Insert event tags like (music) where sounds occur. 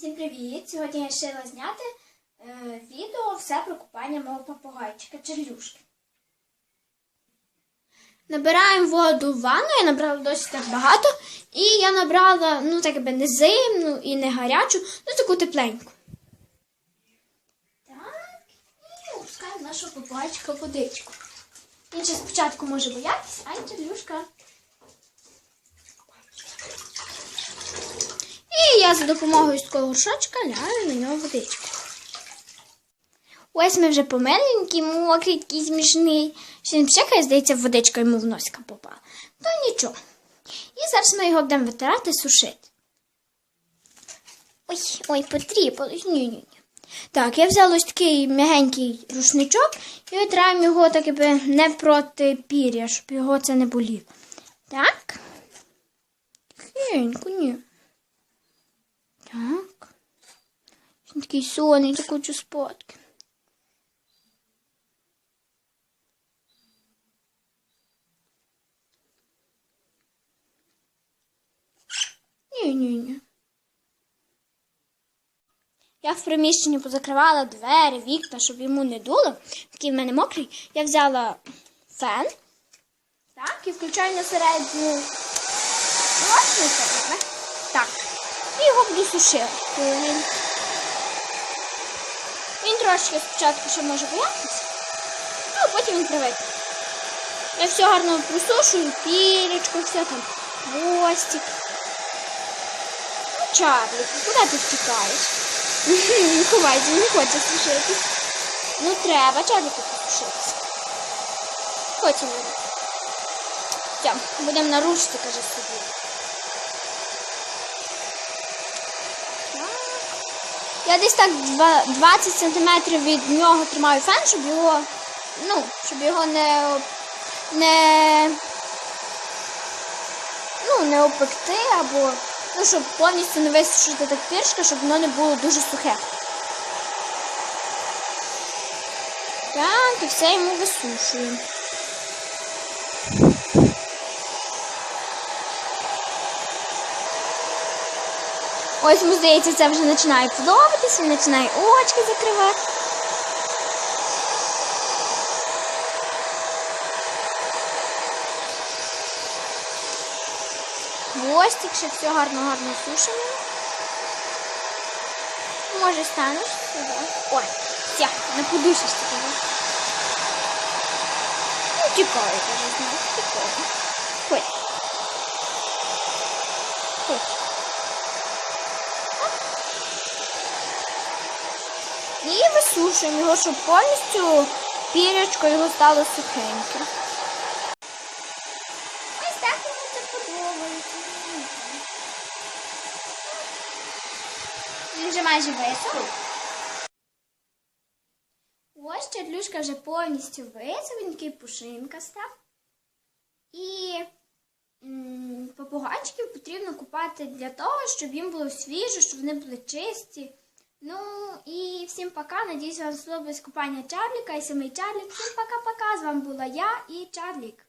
Всім привіт! Сьогодні я вирішила зняти е, відео все про купання мого попугайчика Черлюшки. Набираємо воду в ванну, я набрала досить так багато. І я набрала, ну так якби не зимну і не гарячу, ну таку тепленьку. Так, і опускаємо нашого попугайчика водичку. Він ще спочатку може боятися, а Черлюшка І я за допомогою такого горшочка ляю на нього водичку. Ось ми вже помиленькі, мокрий, такий смішний. Не пшикає, здається, водичка йому в носика попала. То нічого. І зараз ми його будемо витирати, сушити. Ой, ой, потрібалось. Ні, ні, ні. Так, я взяла ось такий м'ягенький рушничок і витираємо його так якби не проти пір'я, щоб його це не боліло. Так. Тихенько, ні. Так. Він такий сонний, так хочу спадки. Ні-ні-ні. Я в приміщенні позакривала двері, вікна, щоб йому не дуло. Такий в мене мокрий. Я взяла фен. Так, і включаю на середню. Так. Його буду сушити. Він, він трошки спочатку ще може боятися, ну, а потім він привикне. Я все гарно просушую, пірічку, все там, хвостик. Ну, Чарлі, куди ти втікаєш? (laughs) Він не хоче сушитись. Ну треба, Чарліку посушитися. Потім. Все, будемо нарушити, каже собі. Я десь так 20 см від нього тримаю фен, щоб його, ну, щоб його не, не, ну, не опекти або, ну, щоб повністю не висушити так піршка, щоб воно не було дуже сухе. Так, і все йому висушуємо. Ось, здається, це вже починає подобатися, він починає очки закривати. Хвостик, ще все гарно-гарно сушимо. Може станеш сюди. Ой, все, на подушечці тебе. Ну, тікає, каже, знаю, тікає. Ходь. І висушуємо його, щоб повністю пірячко його стало сухеньке. Ось так йому це подобається. Він вже майже висох. Ось чердлюшка вже повністю висох, він такий пушинка став. І м, попугайчиків потрібно купати для того, щоб їм було свіже, щоб вони були чисті. Ну і всім пока. Надіюсь, вам сподобалось купання Чарліка і самий Чарлік. Всім пока-пока. З вами була я і Чарлік.